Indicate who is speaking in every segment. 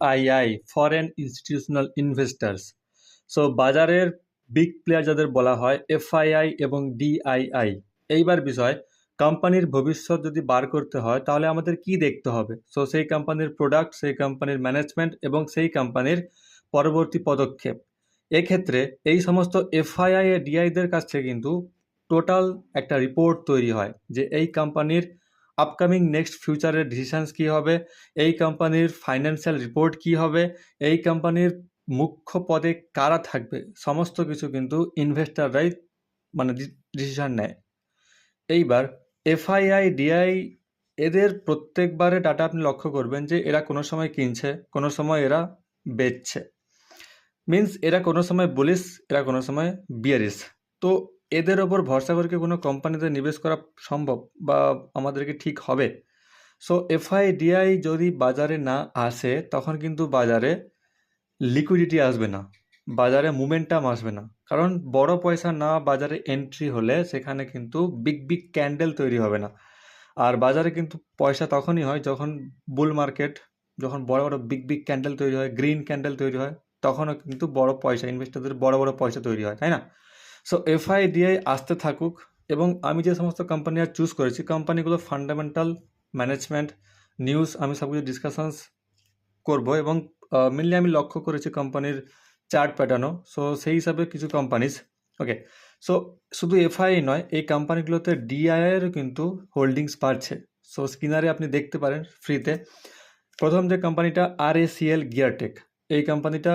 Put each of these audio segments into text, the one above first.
Speaker 1: II foreign institutional investors so বাজারের big player যাদের বলা হয়, এফআইআই এবং ডিআইআই। এইবার বিষয় কোম্পানির ভবিষ্যৎ যদি বার করতে হয়, তাহলে আমাদের কি দেখতে হবে? সো সেই কোম্পানির প্রোডাক্ট সেই কোম্পানির ম্যানেজমেন্ট এবং সেই কোম্পানির পরবর্তী পদক্ষেপ। এক্ষেত্রে এই সমস্ত এফআইআই ডিআইদের কাছ থেকে কিন্তু টোটাল একটা রিপোর্ট তৈরি হয় যে এই কোম্পানির আপকামিং নেক্সট ফিউচারের ডিসিশানস কী হবে? এই কোম্পানির ফাইন্যান্সিয়াল রিপোর্ট কী হবে? এই কোম্পানির মুখ্য পদে কারা থাকবে? সমস্ত কিছু কিন্তু ইনভেস্টাররাই মানে ডিসিশান নেয়। এইবার এফআইআই ডিআই এদের প্রত্যেকবারে ডাটা আপনি লক্ষ্য করবেন যে এরা কোনো সময় কিনছে, কোনো সময় এরা বেচছে। মিন্স এরা কোনো সময় বুলিশ এরা কোনো সময় বিয়ারিস তো এদের ওপর ভরসা করে কোনো কোম্পানিতে নিবেশ করা সম্ভব বা আমাদেরকে ঠিক হবে? সো এফআই ডিআই যদি বাজারে না আসে, তখন কিন্তু বাজারে লিকুইডিটি আসবে না। বাজারে মুমেন্টাম আসবে না। কারণ বড় পয়সা না বাজারে এন্ট্রি হলে সেখানে কিন্তু বিগ বিগ ক্যান্ডেল তৈরি হবে না। আর বাজারে কিন্তু পয়সা তখনই হয় যখন বুল মার্কেট যখন বড় বড় বিগ বিগ ক্যান্ডেল তৈরি হয় গ্রিন ক্যান্ডেল তৈরি হয়, তখনও কিন্তু বড় পয়সা ইনভেস্টারদের বড় বড় পয়সা তৈরি হয়, তাই না? সো এফআইডিআই আসতে থাকুক এবং আমি যে সমস্ত কোম্পানি আর চুজ করেছি কোম্পানিগুলো ফান্ডামেন্টাল ম্যানেজমেন্ট নিউজ আমি সব কিছু ডিসকাশনস করব এবং মেনলি আমি লক্ষ্য করেছি কোম্পানির চার্ট প্যাটার্নও সো সেই হিসাবে কিছু কোম্পানিজ ওকে সো শুধু এফআই নয়, এই কোম্পানিগুলোতে ডিআইআইয়েরও কিন্তু হোল্ডিংস বাড়ছে। সো স্কিনারে আপনি দেখতে পারেন ফ্রিতে প্রথম যে কোম্পানিটা আর এ এসিএল গিয়ারটেক এই কোম্পানিটা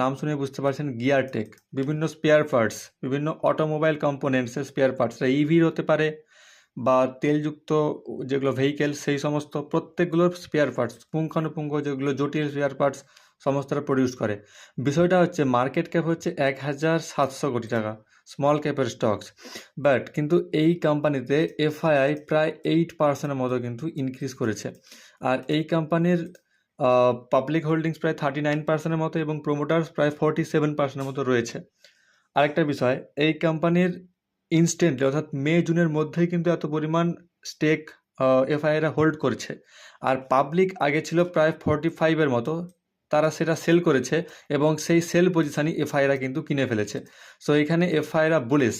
Speaker 1: নাম শুনে বুঝতে পারছেন গিয়ারটেক বিভিন্ন স্পেয়ার পার্টস বিভিন্ন অটোমোবাইল কম্পোনেন্টসের স্পেয়ার পার্টস ইভির হতে পারে বা তেলযুক্ত যেগুলো ভেহিকেল সেই সমস্ত প্রত্যেকগুলোর স্পেয়ার পার্টস পুঙ্খানুপুঙ্খ যেগুলো জটিল স্পেয়ার পার্টস সমস্তটা প্রডিউস করে। বিষয়টা হচ্ছে মার্কেট ক্যাপ হচ্ছে এক হাজার সাতশো কোটি টাকা স্মল ক্যাপের স্টকস বাট কিন্তু এই কোম্পানিতে এফআইআই প্রায় এইট পার্সেন্টের মতো কিন্তু ইনক্রিজ করেছে। আর এই কোম্পানির পাবলিক হোল্ডিংস প্রায় থার্টি নাইন পার্সেন্টের মতো এবং প্রোমোটার্স প্রায় ফর্টি সেভেন পার্সেন্টের মতো রয়েছে। আরেকটা বিষয়, এই কোম্পানির ইনস্ট্যান্টলি অর্থাৎ মে, জুনের মধ্যেই কিন্তু এত পরিমাণ স্টেক এফআইআইরা হোল্ড করছে। আর পাবলিক আগে ছিল প্রায় ফর্টি ফাইভের মতো, তারা সেটা সেল করেছে এবং সেই সেল পজিশানই এফআইরা কিন্তু কিনে ফেলেছে। সো এখানে এফআইরা বুলিশ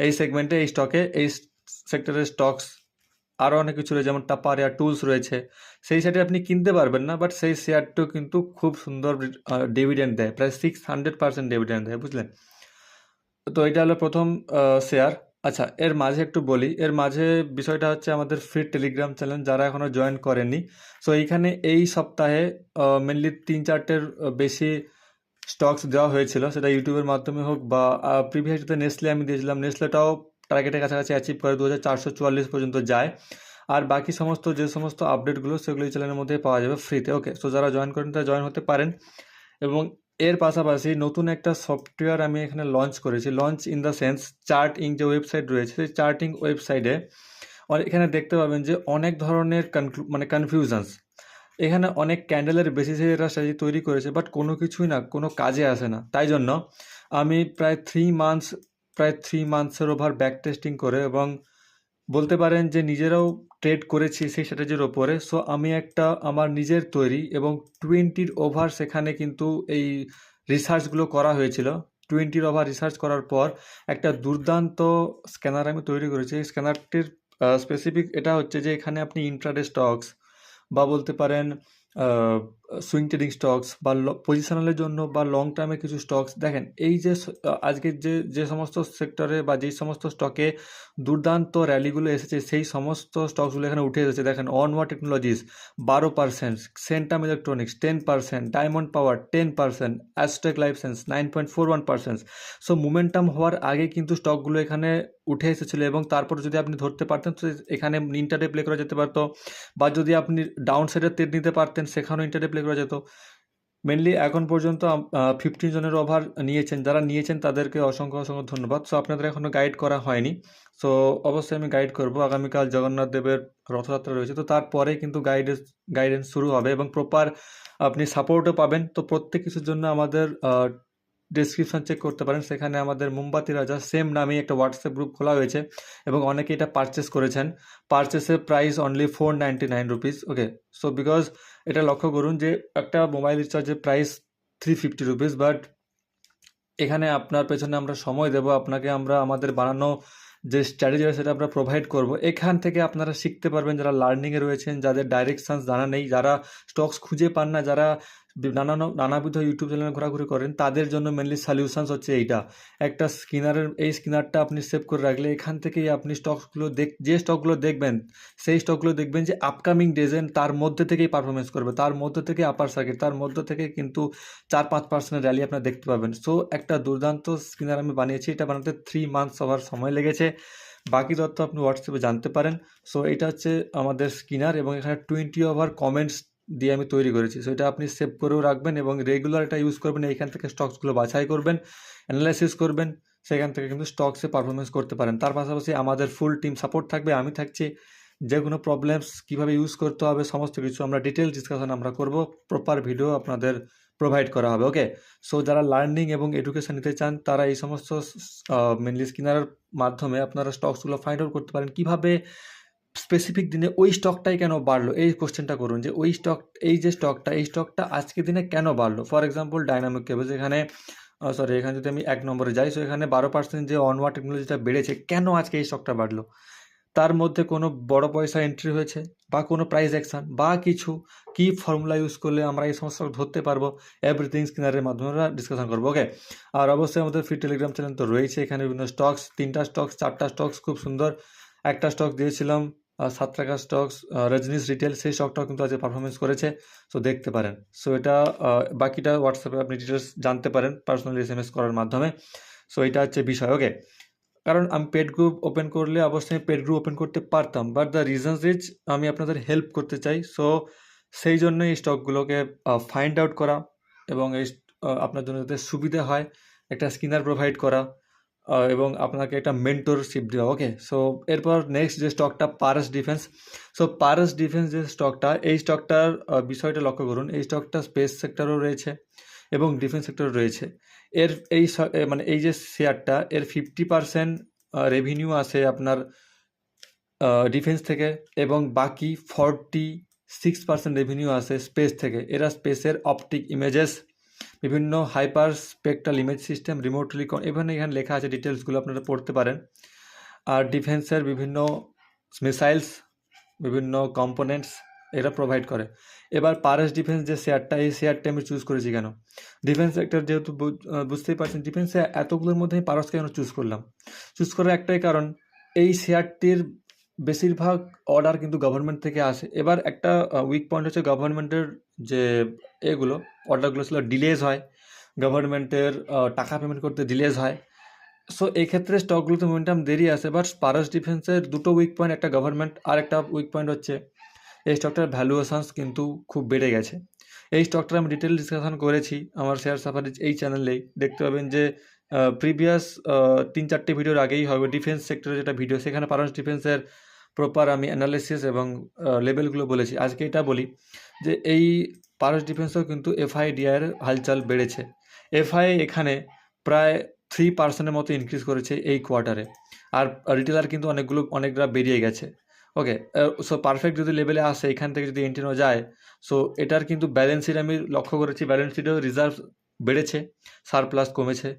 Speaker 1: এই সেগমেন্টে এই স্টকে এই সেক্টরের স্টকস আরও অনেক কিছু রয়েছে, যেমন টাপার টুলস রয়েছে সেই সাইডে আপনি কিনতে পারবেন না বাট সেই শেয়ারটাও কিন্তু খুব সুন্দর ডিভিডেন্ড দেয়। প্রায় সিক্স হান্ড্রেড পার্সেন্ট ডিভিডেন্ড দেয়, বুঝলেন? তো এটা হলো প্রথম শেয়ার আচ্ছা এর মাঝে একটু বলি। এর মাঝে বিষয়টা হচ্ছে আমাদের ফ্রি টেলিগ্রাম চ্যানেল যারা এখনও জয়েন করেনি সো এইখানে এই সপ্তাহে মেনলি তিন চারটের বেশি স্টকস দেওয়া হয়েছিল। সেটা ইউটিউবের মাধ্যমে হোক বা প্রিভিয়াস নেসলে আমি দিয়েছিলাম নেসলেটাও টার্গেটের কাছাকাছি অ্যাচিভ করে দু হাজার চারশো চুয়াল্লিশ পর্যন্ত যায়। আর বাকি সমস্ত যে সমস্ত আপডেটগুলো সেগুলো এই চ্যানেলের মধ্যে পাওয়া যাবে ফ্রিতে ওকে সো যারা জয়েন করেন তারা জয়েন হতে পারেন। এবং এর পাশাপাশি নতুন একটা সফটওয়্যার আমি এখানে লঞ্চ করেছি। Launch in the sense chart যে ওয়েবসাইট রয়েছে, সেই চার্টিং ওয়েবসাইটে এখানে দেখতে পাবেন যে অনেক ধরনের কনক্লু মানে কনফিউশনস এখানে অনেক ক্যান্ডেলের বেসিসে এরা স্ট্র্যাটেজি তৈরি করেছে বাট কোনো কিছুই না, কোনো কাজে আসে না। তাই জন্য আমি প্রায় থ্রি মান্থস প্রায় থ্রি মান্থসের ওভার ব্যাক টেস্টিং করে এবং বলতে পারেন যে নিজেরাও ট্রেড করেছি সেই স্ট্র্যাটেজির ওপরে। সো আমি একটা আমার নিজের তৈরি এবং টোয়েন্টির ওভার সেখানে কিন্তু এই রিসার্চগুলো করা হয়েছিল। টোয়েন্টির ওভার রিসার্চ করার পর একটা দুর্দান্ত স্ক্যানার আমি তৈরি করেছি। এই স্ক্যানারটির স্পেসিফিক এটা হচ্ছে যে এখানে আপনি ইন্ট্রাডে স্টকস বা বলতে পারেন সুইং ট্রেডিং স্টকস বা পজিশনালের জন্য বা লং টার্মে কিছু স্টকস দেখেন, এই যে আজকের যে যে সমস্ত সেক্টরে বা যেই সমস্ত স্টকে দুর্দান্ত র্যালিগুলো এসেছে, সেই সমস্ত স্টকসগুলো এখানে উঠে এসেছে। দেখেন অনওয়া টেকনোলজিস বারো percent Centum electronics ten percent diamond power ten percent Astec life sense nine point four one percent so momentum হওয়ার আগে কিন্তু স্টকগুলো এখানে উঠে এসেছিল এবং তারপর যদি আপনি ধরতে পারতেন, তো এখানে ইন্টারডে প্লে করা যেতে পারতো। বা যদি আপনি ডাউন সাইডের তেল নিতে পারতেন, সেখানেও ইন্টারডে প্লে করা যেত। মেনলি এখন পর্যন্ত ফিফটিন জনের ওভার নিয়েছেন, যারা নিয়েছেন তাদেরকে অসংখ্য অসংখ্য ধন্যবাদ। সো আপনাদের এখনও গাইড করা হয়নি। সো অবশ্যই আমি গাইড করব। আগামীকাল জগন্নাথ দেবের রথযাত্রা রয়েছে। তো তারপরে কিন্তু গাইডেন্স গাইডেন্স শুরু হবে এবং প্রপার আপনি সাপোর্টও পাবেন। তো প্রত্যেক কিছুর জন্য আমাদের ডিসক্রিপশান চেক করতে পারেন। সেখানে আমাদের মোমবাতি রাজা সেম নামেই একটা হোয়াটসঅ্যাপ গ্রুপ খোলা হয়েছে এবং অনেকে এটা পারচেস করেছেন। পারচেসের price only four ninety nine rupees okay so because এটা লক্ষ্য করুন যে একটা মোবাইল রিচার্জের price three fifty rupees but এখানে আপনার পেছনে আমরা সময় দেব। আপনাকে আমরা আমাদের বানানো যে স্ট্র্যাটেজি আছে সেটা আমরা প্রোভাইড করব। এখান থেকে আপনারা শিখতে পারবেন যারা লার্নিংয়ে রয়েছেন, যাদের ডাইরেকশানস জানা নেই, যারা স্টকস খুঁজে পান না, যারা নানান নানাবিধ ইউটিউব চ্যানেলে ঘোরাঘুরি করেন। তাদের জন্য মেনলি সলিউশনস হচ্ছে এইটা। একটা স্কিনারের এই স্কিনারটা আপনি সেভ করে রাখলে এখান থেকেই আপনি স্টকসগুলো দেখ যে স্টকগুলো দেখবেন, সেই স্টকগুলো দেখবেন যে আপকামিং ডেজেন তার মধ্যে থেকেই পারফরমেন্স করবে। তার মধ্যে থেকে আপার সার্কিট তার মধ্যে থেকে কিন্তু চার পাঁচ পার্সেন্টের র্যালি আপনার দেখতে পাবেন। সো একটা দুর্দান্ত স্কিনার আমি বানিয়েছি। এটা বানাতে থ্রি মান্থস হওয়ার সময় লেগেছে। বাকি তথ্য আপনি হোয়াটসঅ্যাপে জানতে পারেন। সো এটা হচ্ছে আমাদের স্কিনার এবং এখানে টোয়েন্টি ওভার কমেন্টস দিয়ে আমি তৈরি করেছি। সো এটা আপনি সেভ করেও রাখবেন এবং রেগুলার এটা ইউজ করবেন, এইখান থেকে স্টকসগুলো বাছাই করবেন অ্যানালাইসিস করবেন, সেখান থেকে কিন্তু স্টকসে পারফরমেন্স করতে পারেন। তার পাশাপাশি আমাদের ফুল টিম সাপোর্ট থাকবে, আমি থাকছি। যে কোনো প্রবলেমস কীভাবে ইউজ করতে হবে, সমস্ত কিছু আমরা ডিটেল ডিসকাশন আমরা করব প্রপার ভিডিও আপনাদের প্রোভাইড করা হবে ওকে সো যারা লার্নিং এবং এডুকেশন নিতে চান, তারা এই সমস্ত মেনলি স্কিনারের মাধ্যমে আপনারা স্টকসগুলো ফাইন্ড আউট করতে পারেন। কীভাবে স্পেসিফিক দিনে ওই স্টকটাই কেন বাড়লো? এই কোশ্চেনটা করুন যে ওই স্টক এই যে স্টকটা এই স্টকটা আজকে দিনে কেন বাড়লো? ফর এক্সাম্পল ডাইনামিক কেবলস এখানে সরি এখানে যদি আমি এক নম্বরে যাই সো এখানে বারো পার্সেন্ট যে অনওয়ার টেকনোলজিটা বেড়েছে, কেন আজকে এই স্টকটা বাড়লো? তার মধ্যে কোনো বড় পয়সা এন্ট্রি হয়েছে বা কোনো প্রাইস অ্যাকশান বা কিছু, কি ফর্মুলা ইউজ করলে আমরা এই সমস্ত ধরতে পারব? এভরিথিং স্কিনারের মাধ্যমে আমরা ডিসকাশন করব ওকে আর অবশ্যই আমাদের ফ্রি টেলিগ্রাম চ্যানেল তো রয়েছে, এখানে বিভিন্ন স্টকস তিনটা স্টকস চারটা স্টকস খুব সুন্দর। একটা স্টক দিয়েছিলাম সাত টাকা স্টকস রজনীশ রিটেল, সেই স্টকটাও কিন্তু আজকে পারফরমেন্স করেছে। সো দেখতে পারেন। সো এটা বাকিটা হোয়াটসঅ্যাপে আপনি ডিটেলস জানতে পারেন পার্সোনালি এস এম এস করার মাধ্যমে। সো এটা হচ্ছে বিষয় ওকে কারণ আমি পেড গ্রুপ ওপেন করলে অবশ্যই পেড গ্রুপ ওপেন করতে পারতাম। বাট দ্য রিজনস ইজ আমি আপনাদের হেল্প করতে চাই। সো সেই জন্য এই স্টকগুলোকে ফাইন্ড আউট করা এবং এই আপনার জন্য যাতে সুবিধা হয়, একটা স্কিনার প্রোভাইড করা। এবং আপনাকে একটা মেন্টরশিপ দেওয়া ওকে সো এরপর নেক্সট যে স্টকটা Paras defence so Paras defence যে স্টকটা এই স্টকটার বিষয়টা লক্ষ্য করুন। এই স্টকটা স্পেস সেক্টরও রয়েছে এবং ডিফেন্স সেক্টর রয়েছে। এর, এই মানে এই যে শেয়ারটা এর ফিফটি পারসেন্ট রেভিনিউ আসে আপনার ডিফেন্স থেকে এবং বাকি ফর্টি সিক্স পার্সেন্ট রেভিনিউ আসে স্পেস থেকে। এরা স্পেসের অপটিক ইমেজেস বিভিন্ন hyper spectral image system remotely এখানে এখানে লেখা আছে ডিটেলসগুলো আপনারা পড়তে পারেন। আর ডিফেন্সের বিভিন্ন মিসাইলস বিভিন্ন কম্পোনেন্টস এরা প্রোভাইড করে। এবার পারস ডিফেন্স যে শেয়ারটা এই শেয়ারটা আমি চুজ করেছি কেন? ডিফেন্স সেক্টর যেহেতু বুঝতেই পারছেন ডিফেন্সে এতগুলোর মধ্যে আমি পারসকে কেন চুজ করলাম? চুজ করার একটাই কারণ, এই শেয়ারটির বেশিরভাগ অর্ডার কিন্তু গভর্নমেন্ট থেকে আসে। এবার একটা উইক পয়েন্ট হচ্ছে গভর্নমেন্টের যে এগুলো অর্ডারগুলো ছিল ডিলেজ হয়। গভর্নমেন্টের টাকা পেমেন্ট করতে ডিলেজ হয়। সো এই ক্ষেত্রে স্টকগুলোতে মোমেন্টাম দেরি আসে বাট পারস ডিফেন্সের দুটো উইক পয়েন্ট একটা গভর্নমেন্ট আর একটা উইক পয়েন্ট হচ্ছে, এই স্টকটার ভ্যালুয়েশনস কিন্তু খুব বেড়ে গেছে। এই স্টকটার আমি ডিটেল ডিসকাশন করেছি আমার শেয়ার সাফারি এই চ্যানেলেই দেখতে পাবেন যে প্রিভিয়াস তিন চারটে ভিডিওর আগেই হবে। ডিফেন্স সেক্টরের যেটা ভিডিও সেখানে পারস ডিফেন্সের প্রপার আমি অ্যানালিসিস এবং লেভেলগুলো বলেছি। আজকে এটা বলি যে এই পারস ডিফেন্সেও কিন্তু এফআইডিআইয়ের হালচাল বেড়েছে। এফআই এখানে প্রায় থ্রি পার্সেন্টের মতো ইনক্রিজ করেছে এই কোয়ার্টারে আর রিটেলার কিন্তু অনেকগুলো অনেকরা বেরিয়ে গেছে। ওকে সো পারফেক্ট যদি লেভেলে আসে, এখান থেকে যদি এন্ট্রি যায় সো এটার কিন্তু ব্যালেন্স শিট আমি লক্ষ্য করেছি। ব্যালেন্স শিটেও রিজার্ভ বেড়েছে সারপ্লাস কমেছে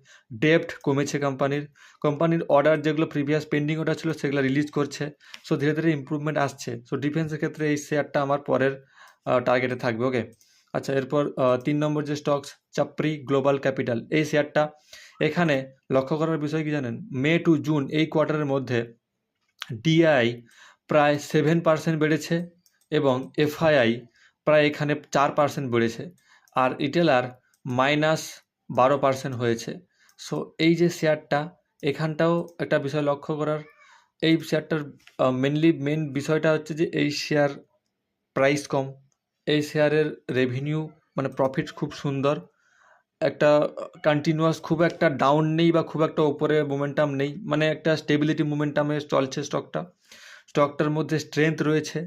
Speaker 1: ডেপ্ট কমেছে কোম্পানির কোম্পানির অর্ডার যেগুলো প্রিভিয়াস পেন্ডিং অর্ডার ছিল সেগুলো রিলিজ করছে। সো ধীরে ধীরে ইম্প্রুভমেন্ট আসছে। সো ডিফেন্সের ক্ষেত্রে এই শেয়ারটা আমার পরের টার্গেটে থাকবে ওকে আচ্ছা এরপর তিন নম্বর যে স্টকস চাপরি গ্লোবাল ক্যাপিটাল এই শেয়ারটা এখানে লক্ষ্য করার বিষয় কি জানেন? মে টু জুন এই কোয়ার্টারের মধ্যে ডিআই প্রায় সেভেন পার্সেন্ট বেড়েছে এবং এফআইআই প্রায় এখানে চার পার্সেন্ট বেড়েছে। আর রিটেলার মাইনাস বারো পার্সেন্ট হয়েছে। সো এই যে শেয়ারটা, এখানটাও একটা বিষয় লক্ষ্য করার। এই শেয়ারটার মেনলি মেন বিষয়টা হচ্ছে যে এই শেয়ার প্রাইস কম। এই শেয়ারের রেভিনিউ মানে প্রফিট খুব সুন্দর। একটা কন্টিনিউয়াস খুব একটা ডাউন নেই বা খুব একটা ওপরে মোমেন্টাম নেই। মানে একটা স্টেবিলিটি মোমেন্টামে চলছে স্টকটা স্টকটার মধ্যে স্ট্রেংথ রয়েছে।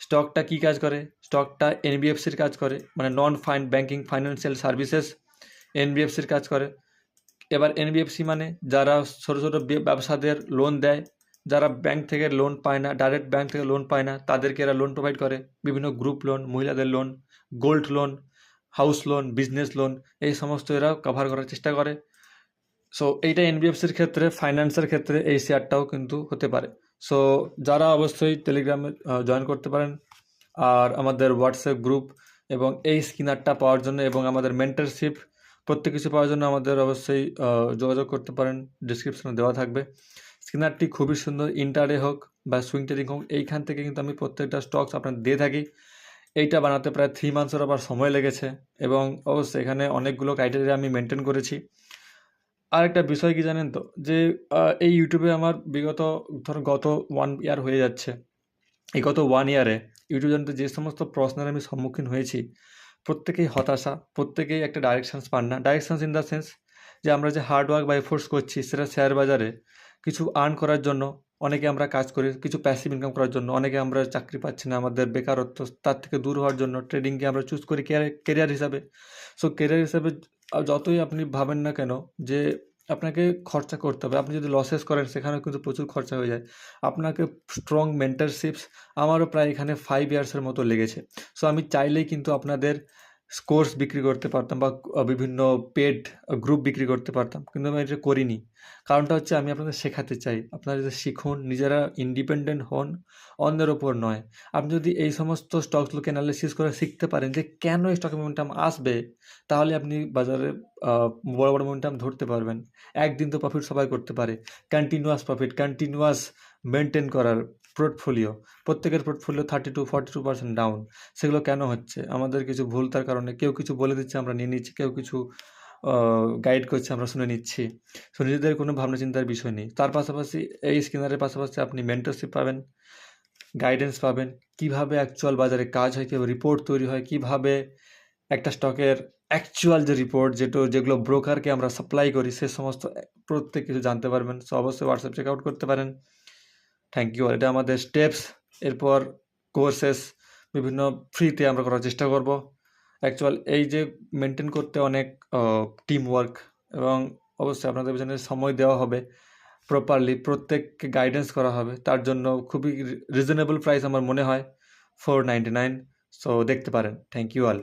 Speaker 1: স্টকটা কী কাজ করে? স্টকটা এনবিএফসির কাজ করে মানে non fine banking financial services এনবিএফসির কাজ করে। এবার এনবিএফসি মানে যারা ছোটো ছোটো ব্যবসাদের লোন দেয়, যারা ব্যাংক থেকে লোন পায় না ডাইরেক্ট ব্যাংক থেকে লোন পায় না, তাদেরকে এরা লোন প্রোভাইড করে। বিভিন্ন গ্রুপ লোন মহিলাদের loan gold loan house loan business loan এই সমস্ত এরা কভার করার চেষ্টা করে। সো এইটা এনবিএফসির ক্ষেত্রে ফাইন্যান্সের ক্ষেত্রে এই শেয়ারটাও কিন্তু হতে পারে। সো যারা অবশ্যই টেলিগ্রামে জয়েন করতে পারেন। আর আমাদের হোয়াটসঅ্যাপ গ্রুপ এবং এই স্কিনারটা পাওয়ার জন্য এবং আমাদের মেন্টারশিপ প্রত্যেক কিছু পাওয়ার জন্য আমাদের অবশ্যই যোগাযোগ করতে পারেন। ডিসক্রিপশনে দেওয়া থাকবে। স্কিনারটি খুবই সুন্দর ইন্টারে হোক বা সুইং ট্রেডিং হোক, এইখান থেকে কিন্তু আমি প্রত্যেকটা স্টকস আপনার দিয়ে থাকি। এইটা বানাতে প্রায় থ্রি মান্থসের আবার সময় লেগেছে এবং অবশ্যই এখানে অনেকগুলো ক্রাইটেরিয়া আমি মেনটেন করেছি। আরেকটা বিষয় কি জানেন তো? যে এই ইউটিউবে আমার বিগত ধর গত ওয়ান ইয়ার হয়ে যাচ্ছে। এই গত ওয়ান ইয়ারে ইউটিউব জানতে যে সমস্ত প্রশ্নের আমি সম্মুখীন হয়েছি, প্রত্যেকেই হতাশা, প্রত্যেকেই একটা ডাইরেকশানস পান না। ডাইরেকশানস ইন দ্য সেন্স যে, আমরা যে হার্ডওয়ার্ক বা এফোর্টস করছি, সেটা শেয়ার বাজারে কিছু আর্ন করার জন্য, অনেকে আমরা কাজ করি, কিছু প্যাসিভ ইনকাম করার জন্য, অনেকে আমরা চাকরি পাচ্ছি না আমাদের বেকারত্ব, তার থেকে দূর হওয়ার জন্য ট্রেডিংকে আমরা চুজ করি কেরিয়ার হিসাবে। সো কেরিয়ার হিসাবে যতই আপনি ভাবেন না কেন যে আপনাকে খরচা করতে হবে, আপনি যদি লসেস করেন সেখানেও কিন্তু প্রচুর খরচা হয়ে যায়। আপনাকে স্ট্রং মেন্টারশিপস আমারও প্রায় এখানে ফাইভ ইয়ার্সের মতো লেগেছে। সো আমি চাইলেই কিন্তু আপনাদের কোর্স বিক্রি করতে পারতাম বা বিভিন্ন পেড গ্রুপ বিক্রি করতে পারতাম। কিন্তু আমি এটা করিনি। কারণটা হচ্ছে আমি আপনাদের শেখাতে চাই। আপনারা যদি শিখুন, নিজেরা ইন্ডিপেন্ডেন্ট হন, অন্যের ওপর নয়। আপনি যদি এই সমস্ত স্টকগুলোকে অ্যানালিসিস করে শিখতে পারেন যে, কেন এই স্টক মোমেন্টাম আসবে, তাহলে আপনি বাজারে বড় বড় মোমেন্টাম ধরতে পারবেন। একদিন তো প্রফিট সবাই করতে পারে। কন্টিনিউয়াস প্রফিট কন্টিনিউয়াস মেনটেন করার পোর্টফোলিও প্রত্যেকের portfolio thirty two forty two percent down সেগুলো কেন হচ্ছে? আমাদের কিছু ভুল তার কারণে কেউ কিছু বলে দিচ্ছে, আমরা নিয়ে নিচ্ছি, কেউ কিছু গাইড করছে, আমরা শুনে নিচ্ছি। সো নিজেদের কোনো ভাবনা চিন্তার বিষয় নেই। তার পাশাপাশি এই স্কিনারের পাশাপাশি আপনি মেন্টরশিপ পাবেন গাইডেন্স পাবেন। কীভাবে অ্যাকচুয়াল বাজারে কাজ হয়, কীভাবে রিপোর্ট তৈরি হয়, কীভাবে একটা স্টকের অ্যাকচুয়াল যে রিপোর্ট যেটা, যেগুলো ব্রোকারকে আমরা সাপ্লাই করি, সে সমস্ত, প্রত্যেক কিছু জানতে পারবেন। সো অবশ্যই হোয়াটসঅ্যাপ চেক আউট করতে পারেন। থ্যাংক ইউ এটা আমাদের স্টেপস এরপর কোর্সেস বিভিন্ন ফ্রিতে আমরা করার চেষ্টা করব। অ্যাকচুয়াল এই যে মেনটেন করতে অনেক টিম ওয়ার্ক এবং অবশ্যই আপনাদের পেছনে সময় দেওয়া হবে প্রপারলি প্রত্যেককে গাইডেন্স করা হবে। তার জন্য খুবই রিজনেবল প্রাইস আমার মনে হয় ফোর নাইনটি নাইন সো দেখতে পারেন। Thank you all